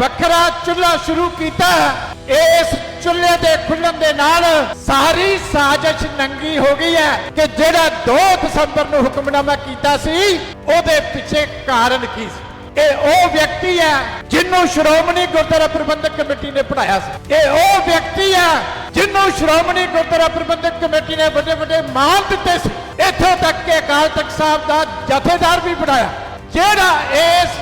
ਵੱਖਰਾ ਚੁੱਲ੍ਹਾ ਸ਼ੁਰੂ ਕੀਤਾ ਇਸ ਚੁੱਲ੍ਹੇ ਦੇ ਖੁੱਲਣ ਦੇ ਨਾਲ ਸਾਰੀ ਸਾਜ਼ਿਸ਼ ਨੰਗੀ ਹੋ ਗਈ ਹੈ ਕਿ ਜਿਹੜਾ 2 ਦਸੰਬਰ ਨੂੰ ਹੁਕਮਨਾਮਾ ਕੀਤਾ ਸੀ, ਉਹਦੇ ਪਿੱਛੇ ਕਾਰਨ ਕੀ ਸੀ? ਇਹ ਉਹ ਵਿਅਕਤੀ ਹੈ ਜਿਹਨੂੰ ਸ਼੍ਰੋਮਣੀ ਗੁਰਦੁਆਰਾ ਪ੍ਰਬੰਧਕ ਕਮੇਟੀ ਨੇ ਪੜਾਇਆ ਸੀ। ਇਹ ਉਹ ਵਿਅਕਤੀ ਹੈ ਜਿਹਨੂੰ ਸ਼੍ਰੋਮਣੀ ਗੁਰਦੁਆਰਾ ਪ੍ਰਬੰਧਕ ਕਮੇਟੀ ਨੇ ਵੱਡੇ ਵੱਡੇ ਮਾਨ ਦਿੱਤੇ ਸੀ। ਇੱਥੋਂ ਤੱਕ ਕਿ ਅਕਾਲ ਤਖਤ ਸਾਹਿਬ ਦਾ ਜਥੇਦਾਰ ਵੀ ਬਣਾਇਆ। ਜਿਹੜਾ ਇਸ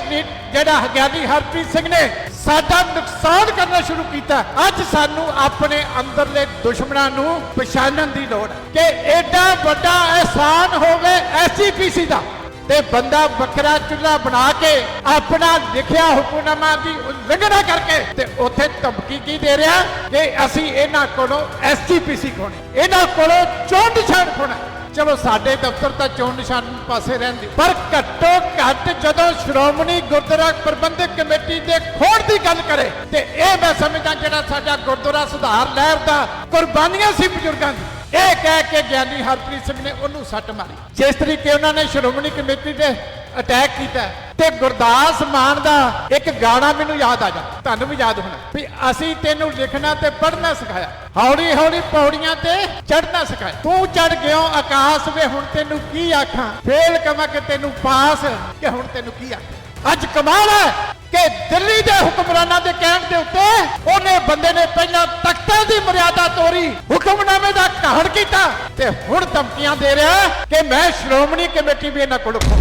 ਜਿਹੜਾ ਗਿਆਨੀ ਹਰਪ੍ਰੀਤ ਸਿੰਘ ਨੇ ਸਾਡਾ ਨੁਕਸਾਨ ਕਰਨਾ ਸ਼ੁਰੂ ਕੀਤਾ। ਅੱਜ ਸਾਨੂੰ ਆਪਣੇ ਅੰਦਰਲੇ ਦੁਸ਼ਮਣਾਂ ਨੂੰ ਪਛਾਣਨ ਦੀ ਲੋੜ ਹੈ ਕਿ ਐਡਾ ਵੱਡਾ ਅਹਿਸਾਨ ਹੋਵੇ ਐਸਜੀਪੀਸੀ ਦਾ। ਤੇ ਬੰਦਾ ਵੱਖਰਾ ਚੁੱਲ੍ਹਾ ਬਣਾ ਕੇ ਆਪਣਾ ਲਿਖਿਆ ਹੁਕਮਨਾਮਾ ਦੀ ਉਲੰਘਣਾ ਕਰਕੇ ਤੇ ਉੱਥੇ ਧਮਕੀ ਕੀ ਦੇ ਰਿਹਾ? ਕਿ ਅਸੀਂ ਇਹਨਾਂ ਕੋਲੋਂ ਐਸਜੀਪੀਸੀ ਖੋਣੀ ਇਹਨਾਂ ਕੋਲੋਂ ਚੋਣ ਨਿਸ਼ਾਨ ਖੋਣਾ ਚਲੋ ਸਾਡੇ ਦਫ਼ਤਰ ਤਾਂ ਚੋਣ ਨਿਸ਼ਾਨ ਪਾਸੇ ਰਹਿੰਦੇ। ਪਰ ਘੱਟੋ ਘੱਟ ਜਦੋਂ ਸ਼੍ਰੋਮਣੀ ਗੁਰਦੁਆਰਾ ਪ੍ਰਬੰਧਕ ਕਮੇਟੀ ਦੇ ਖੋੜ ਦੀ ਗੱਲ ਕਰੇ, ਤੇ ਇਹ ਮੈਂ ਸਮਝਦਾ ਜਿਹੜਾ ਸਾਡਾ ਗੁਰਦੁਆਰਾ ਸੁਧਾਰ ਲਹਿਰ ਦਾ ਕੁਰਬਾਨੀਆਂ ਸੀ ਬਜ਼ੁਰਗਾਂ ਦੀ। ਇਹ ਕਹਿ ਕੇ ਗਿਆਨੀ ਹਰਪ੍ਰੀਤ ਸਿੰਘ ਨੇ ਉਹਨੂੰ ਸੱਟ ਮਾਰੀ। ਜਿਸ ਤਰੀਕੇ ਉਹਨਾਂ ਨੇ ਸ਼੍ਰੋਮਣੀ ਕਮੇਟੀ ਤੇ ਅਟੈਕ ਕੀਤਾ ਤੇ ਗੁਰਦਾਸ ਮਾਨ ਦਾ ਇੱਕ ਗਾਣਾ ਮੈਨੂੰ ਯਾਦ ਆ ਜਾ ਤੁਹਾਨੂੰ ਵੀ ਯਾਦ ਹੋਣਾ। ਵੀ ਅਸੀਂ ਤੈਨੂੰ ਲਿਖਣਾ ਤੇ ਪੜ੍ਹਨਾ ਸਿਖਾਇਆ। ਹੌਲੀ ਹੌਲੀ ਪੌੜੀਆਂ ਤੇ ਚੜ੍ਹਨਾ ਸਿਖਾਇਆ। ਤੂੰ ਚੜ ਗਿਓ ਆਕਾਸ਼ ਵੇ, ਹੁਣ ਤੈਨੂੰ ਕੀ ਆਖਾਂ? ਫੇਲ ਕਵਾਂ ਕਿ ਤੈਨੂੰ ਪਾਸ, ਕਿ ਹੁਣ ਤੈਨੂੰ ਕੀ ਆਖਾਂ? ਅੱਜ ਕਮਾਲ ਹੈ ਕਿ ਦਿੱਲੀ ਦੇ ਹੁਕਮਰਾਨਾਂ ਦੇ ਕਹਿਣ ਦੇ ਉੱਤੇ ਉਹਨੇ ਬੰਦੇ ਨੇ ਪਹਿਲਾਂ ਤਖਤਾਂ ਦੀ ਮਰਿਆਦਾ ਤੋੜੀ ਹੁਕਮਨਾਮੇ ਦਾ ਘਾਣ ਕੀਤਾ ਤੇ ਹੁਣ ਧਮਕੀਆਂ ਦੇ ਰਿਹਾ ਕਿ ਮੈਂ ਸ਼੍ਰੋਮਣੀ ਕਮੇਟੀ ਵੀ ਇਹਨਾਂ ਕੋਲ ਖੋ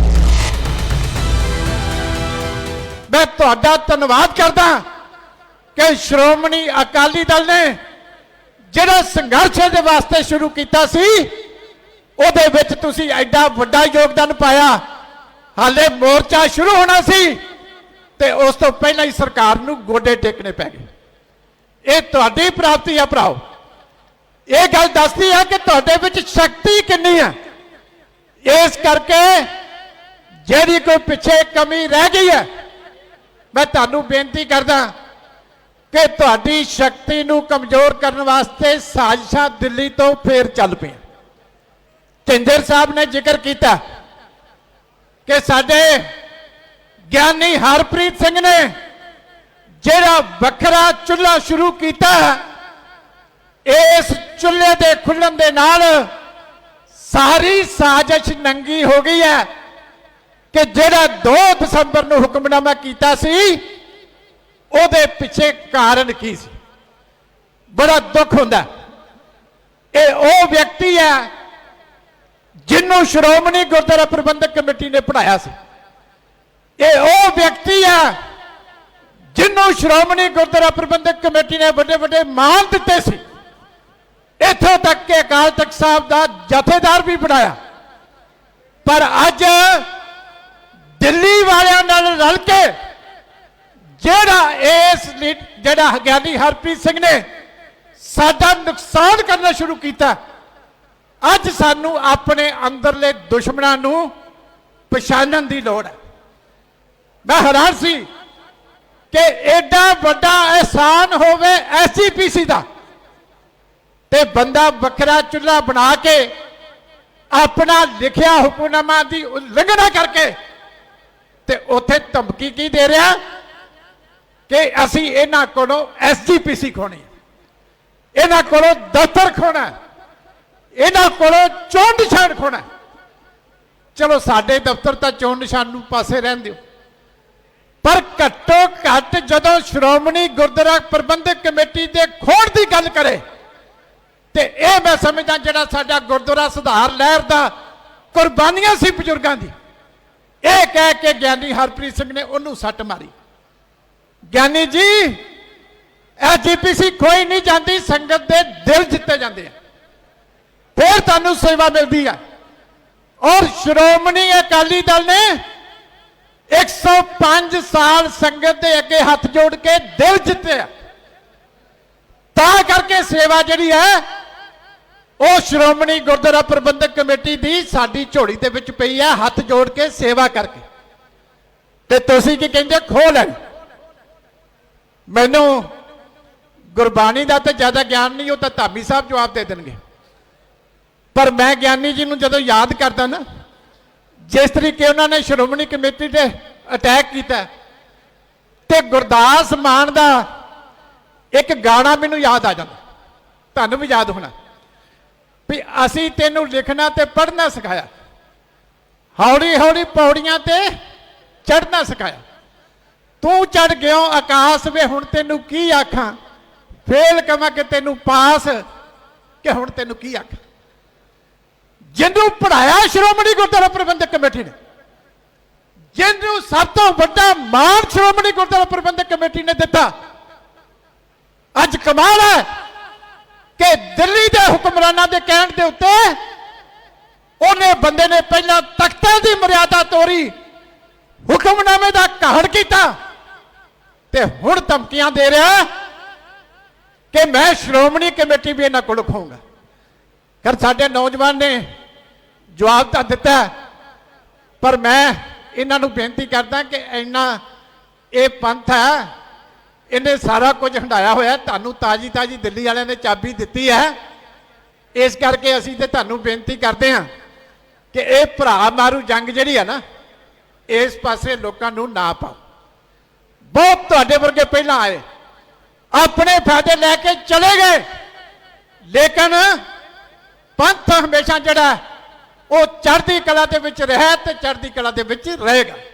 ਮੈਂ ਤੁਹਾਡਾ ਧੰਨਵਾਦ ਕਰਦਾ ਕਿ ਸ਼੍ਰੋਮਣੀ ਅਕਾਲੀ ਦਲ ਨੇ ਜਿਹੜਾ ਸੰਘਰਸ਼ ਦੇ ਵਾਸਤੇ ਸ਼ੁਰੂ ਕੀਤਾ ਸੀ, ਉਹਦੇ ਵਿੱਚ ਤੁਸੀਂ ਐਡਾ ਵੱਡਾ ਯੋਗਦਾਨ ਪਾਇਆ। ਹਾਲੇ ਮੋਰਚਾ ਸ਼ੁਰੂ ਹੋਣਾ ਸੀ ਤੇ ਉਸ ਤੋਂ ਪਹਿਲਾਂ ਹੀ ਸਰਕਾਰ ਨੂੰ ਗੋਡੇ ਟੇਕਣੇ ਪੈ ਗਏ। ਇਹ ਤੁਹਾਡੀ ਪ੍ਰਾਪਤੀ ਆ ਭਰਾਓ। ਇਹ ਗੱਲ ਦੱਸਦੀ ਹੈ ਕਿ ਤੁਹਾਡੇ ਵਿੱਚ ਸ਼ਕਤੀ ਕਿੰਨੀ ਹੈ ਇਸ ਕਰਕੇ ਜਿਹੜੀ ਕੋਈ ਪਿੱਛੇ ਕਮੀ ਰਹਿ ਗਈ ਹੈ ਮੈਂ ਤੁਹਾਨੂੰ ਬੇਨਤੀ ਕਰਦਾ ਕਿ ਤੁਹਾਡੀ ਸ਼ਕਤੀ ਨੂੰ ਕਮਜ਼ੋਰ ਕਰਨ ਵਾਸਤੇ ਸਾਜ਼ਿਸ਼ਾਂ ਦਿੱਲੀ ਤੋਂ ਫੇਰ ਚੱਲ ਪਈਆਂ। ਝਿੰਜਰ ਸਾਹਿਬ ਨੇ ਜ਼ਿਕਰ ਕੀਤਾ ਕਿ ਸਾਡੇ ਗਿਆਨੀ ਹਰਪ੍ਰੀਤ ਸਿੰਘ ਨੇ ਜਿਹੜਾ ਵੱਖਰਾ ਚੁੱਲ੍ਹਾ ਸ਼ੁਰੂ ਕੀਤਾ, ਇਸ ਚੁੱਲ੍ਹੇ ਦੇ ਖੁੱਲਣ ਦੇ ਨਾਲ ਸਾਰੀ ਸਾਜ਼ਿਸ਼ ਨੰਗੀ ਹੋ ਗਈ ਹੈ। ਕਿ ਜਿਹੜਾ 2 ਦਸੰਬਰ ਨੂੰ ਹੁਕਮਨਾਮਾ ਕੀਤਾ ਸੀ, ਉਹਦੇ ਪਿੱਛੇ ਕਾਰਨ ਕੀ ਸੀ? ਬੜਾ ਦੁੱਖ ਹੁੰਦਾ। ਇਹ ਉਹ ਵਿਅਕਤੀ ਹੈ ਜਿਹਨੂੰ ਸ਼੍ਰੋਮਣੀ ਗੁਰਦੁਆਰਾ ਪ੍ਰਬੰਧਕ ਕਮੇਟੀ ਨੇ ਪੜਾਇਆ ਸੀ। ਇਹ ਉਹ ਵਿਅਕਤੀ ਹੈ ਜਿਹਨੂੰ ਸ਼੍ਰੋਮਣੀ ਗੁਰਦੁਆਰਾ ਪ੍ਰਬੰਧਕ ਕਮੇਟੀ ਨੇ ਵੱਡੇ ਵੱਡੇ ਮਾਨ ਦਿੱਤੇ ਸੀ। ਇੱਥੋਂ ਤੱਕ ਕਿ ਅਕਾਲ ਤਖਤ ਸਾਹਿਬ ਦਾ ਜਥੇਦਾਰ ਵੀ ਬਣਾਇਆ। ਪਰ ਅੱਜ ਦਿੱਲੀ ਵਾਲਿਆਂ ਨਾਲ ਰਲ ਕੇ ਜਿਹੜਾ ਇਸ ਜਿਹੜਾ ਗਿਆਨੀ ਹਰਪ੍ਰੀਤ ਸਿੰਘ ਨੇ ਸਾਡਾ ਨੁਕਸਾਨ ਕਰਨਾ ਸ਼ੁਰੂ ਕੀਤਾ, ਅੱਜ ਸਾਨੂੰ ਆਪਣੇ ਅੰਦਰਲੇ ਦੁਸ਼ਮਣਾਂ ਨੂੰ ਪਛਾਣਨ ਦੀ ਲੋੜ ਹੈ। ਮੈਂ ਹੈਰਾਨ ਸੀ ਕਿ ਐਡਾ ਵੱਡਾ ਅਹਿਸਾਨ ਹੋਵੇ ਐਸਜੀਪੀਸੀ ਦਾ ਤੇ ਬੰਦਾ ਵੱਖਰਾ ਚੁੱਲ੍ਹਾ ਬਣਾ ਕੇ ਆਪਣਾ ਲਿਖਿਆ ਹੁਕਮਨਾਮਾ ਦੀ ਉਲੰਘਣਾ ਕਰਕੇ ਤੇ ਉੱਥੇ ਧਮਕੀ ਕੀ ਦੇ ਰਿਹਾ? ਕਿ ਅਸੀਂ ਇਹਨਾਂ ਕੋਲੋਂ ਐਸਜੀਪੀਸੀ ਖੋਣੀ ਇਹਨਾਂ ਕੋਲੋਂ ਦਫ਼ਤਰ ਖੋਣਾ ਇਹਨਾਂ ਕੋਲੋਂ ਚੋਣ ਨਿਸ਼ਾਨ ਖੋਣਾ ਚਲੋ, ਸਾਡੇ ਦਫ਼ਤਰ ਤਾਂ ਚੋਣ ਨਿਸ਼ਾਨ ਨੂੰ ਪਾਸੇ ਰਹਿਣ ਦਿਓ। ਪਰ ਘੱਟੋ ਘੱਟ ਜਦੋਂ ਸ਼੍ਰੋਮਣੀ ਗੁਰਦੁਆਰਾ ਪ੍ਰਬੰਧਕ ਕਮੇਟੀ ਦੇ ਖੋੜ ਦੀ ਗੱਲ ਕਰੇ, ਤੇ ਇਹ ਮੈਂ ਸਮਝਦਾ ਜਿਹੜਾ ਸਾਡਾ ਗੁਰਦੁਆਰਾ ਸੁਧਾਰ ਲਹਿਰ ਦਾ ਕੁਰਬਾਨੀਆਂ ਸੀ ਬਜ਼ੁਰਗਾਂ ਦੀ। ਇਹ ਕਹਿ ਕੇ ਗਿਆਨੀ ਹਰਪ੍ਰੀਤ ਸਿੰਘ ਨੇ ਉਹਨੂੰ ਸੱਟ ਮਾਰੀ। ਗਿਆਨੀ ਜੀ ਐਸਜੀਪੀਸੀ ਕੋਈ ਨਹੀਂ ਜਾਂਦੀ, ਸੰਗਤ ਦੇ ਦਿਲ ਜਿੱਤੇ ਜਾਂਦੇ ਆ। ਫਿਰ ਤੁਹਾਨੂੰ ਸੇਵਾ ਮਿਲਦੀ ਆ। ਔਰ ਸ਼੍ਰੋਮਣੀ ਅਕਾਲੀ ਦਲ ਨੇ 105 ਸਾਲ ਸੰਗਤ ਦੇ ਅੱਗੇ ਹੱਥ ਜੋੜ ਕੇ ਦਿਲ ਜਿੱਤਿਆ ਤਾਂ ਕਰਕੇ ਸੇਵਾ ਜਿਹੜੀ ਹੈ ਉਹ ਸ਼੍ਰੋਮਣੀ ਗੁਰਦੁਆਰਾ ਪ੍ਰਬੰਧਕ ਕਮੇਟੀ ਦੀ ਸਾਡੀ ਝੋਲੀ ਦੇ ਵਿੱਚ ਪਈ ਹੈ ਹੱਥ ਜੋੜ ਕੇ ਸੇਵਾ ਕਰਕੇ। ਤੇ ਤੁਸੀਂ ਕੀ ਕਹਿੰਦੇ ਖੋਹ ਲੈ ਮੈਨੂੰ ਗੁਰਬਾਣੀ ਦਾ ਤਾਂ ਜ਼ਿਆਦਾ ਗਿਆਨ ਨਹੀਂ, ਉਹ ਤਾਂ ਧਾਮੀ ਸਾਹਿਬ ਜਵਾਬ ਦੇ ਦੇਣਗੇ। ਪਰ ਮੈਂ ਗਿਆਨੀ ਜੀ ਨੂੰ ਜਦੋਂ ਯਾਦ ਕਰਦਾ ਨਾ, ਜਿਸ ਤਰੀਕੇ ਉਹਨਾਂ ਨੇ ਸ਼੍ਰੋਮਣੀ ਕਮੇਟੀ ਤੇ ਅਟੈਕ ਕੀਤਾ, ਤੇ ਗੁਰਦਾਸ ਮਾਨ ਦਾ ਇੱਕ ਗਾਣਾ ਮੈਨੂੰ ਯਾਦ ਆ ਜਾਂਦਾ। ਤੁਹਾਨੂੰ ਵੀ ਯਾਦ ਹੋਣਾ। ਵੀ ਅਸੀਂ ਤੈਨੂੰ ਲਿਖਣਾ ਤੇ ਪੜ੍ਹਨਾ ਸਿਖਾਇਆ। ਹੌਲੀ ਹੌਲੀ ਪੌੜੀਆਂ ਤੇ ਚੜ੍ਹਨਾ ਸਿਖਾਇਆ। ਤੂੰ ਚੜ ਗਿਓ ਆਕਾਸ਼ ਵੇ, ਹੁਣ ਤੈਨੂੰ ਕੀ ਆਖਾਂ? ਫੇਲ ਕਵਾਂ ਕਿ ਤੈਨੂੰ ਪਾਸ ਕਿ ਹੁਣ ਤੈਨੂੰ ਕੀ ਆਖਾਂ? ਜਿਹਨੂੰ ਪੜਾਇਆ ਸ਼੍ਰੋਮਣੀ ਗੁਰਦੁਆਰਾ ਪ੍ਰਬੰਧਕ ਕਮੇਟੀ ਨੇ। ਜਿਹਨੂੰ ਸਭ ਤੋਂ ਵੱਡਾ ਮਾਣ ਸ਼੍ਰੋਮਣੀ ਗੁਰਦੁਆਰਾ ਪ੍ਰਬੰਧਕ ਕਮੇਟੀ ਨੇ ਦਿੱਤਾ। ਅੱਜ ਕਮਾਲ ਹੈ। ਕਿ ਦਿੱਲੀ ਦੇ ਹੁਕਮਰਾਨਾਂ ਦੇ ਕਹਿਣ ਦੇ ਉੱਤੇ ਉਹਨੇ ਬੰਦੇ ਨੇ ਪਹਿਲਾਂ ਤਖਤਾਂ ਦੀ ਮਰਿਆਦਾ ਤੋੜੀ ਹੁਕਮਨਾਮੇ ਦਾ ਘਾੜ ਕੀਤਾ ਤੇ ਹੁਣ ਧਮਕੀਆਂ ਦੇ ਰਿਹਾ ਕਿ ਮੈਂ ਸ਼੍ਰੋਮਣੀ ਕਮੇਟੀ ਵੀ ਇਹਨਾਂ ਕੋਲ ਖਾਊਂਗਾ। ਕਰ ਸਾਡੇ ਨੌਜਵਾਨ ਨੇ ਜਵਾਬ ਤਾਂ ਦਿੱਤਾ ਪਰ ਮੈਂ ਇਹਨਾਂ ਨੂੰ ਬੇਨਤੀ ਕਰਦਾ ਕਿ ਇੰਨਾ ਇਹ ਪੰਥ ਹੈ ਇਹਨੇ ਸਾਰਾ ਕੁਝ ਹੰਡਾਇਆ ਹੋਇਆ ਤੁਹਾਨੂੰ ਤਾਜੀ ਤਾਜੀ ਦਿੱਲੀ ਵਾਲਿਆਂ ਨੇ ਚਾਬੀ ਦਿੱਤੀ ਹੈ। ਇਸ ਕਰਕੇ ਅਸੀਂ ਤੇ ਤੁਹਾਨੂੰ ਬੇਨਤੀ ਕਰਦੇ ਹਾਂ ਕਿ ਇਹ ਭਰਾ ਮਾਰੂ ਜੰਗ ਜਿਹੜੀ ਹੈ ਨਾ, ਇਸ ਪਾਸੇ ਲੋਕਾਂ ਨੂੰ ਨਾ ਪਾਓ। ਬਹੁਤ ਤੁਹਾਡੇ ਵਰਗੇ ਪਹਿਲਾਂ ਆਏ, ਆਪਣੇ ਫਾਇਦੇ ਲੈ ਕੇ ਚਲੇ ਗਏ। ਲੇਕਿਨ ਪੰਥ ਹਮੇਸ਼ਾ ਜਿਹੜਾ ਉਹ ਚੜ੍ਹਦੀ ਕਲਾ ਦੇ ਵਿੱਚ ਰਿਹਾ ਤੇ ਚੜ੍ਹਦੀ ਕਲਾ ਦੇ ਵਿੱਚ ਰਹੇਗਾ।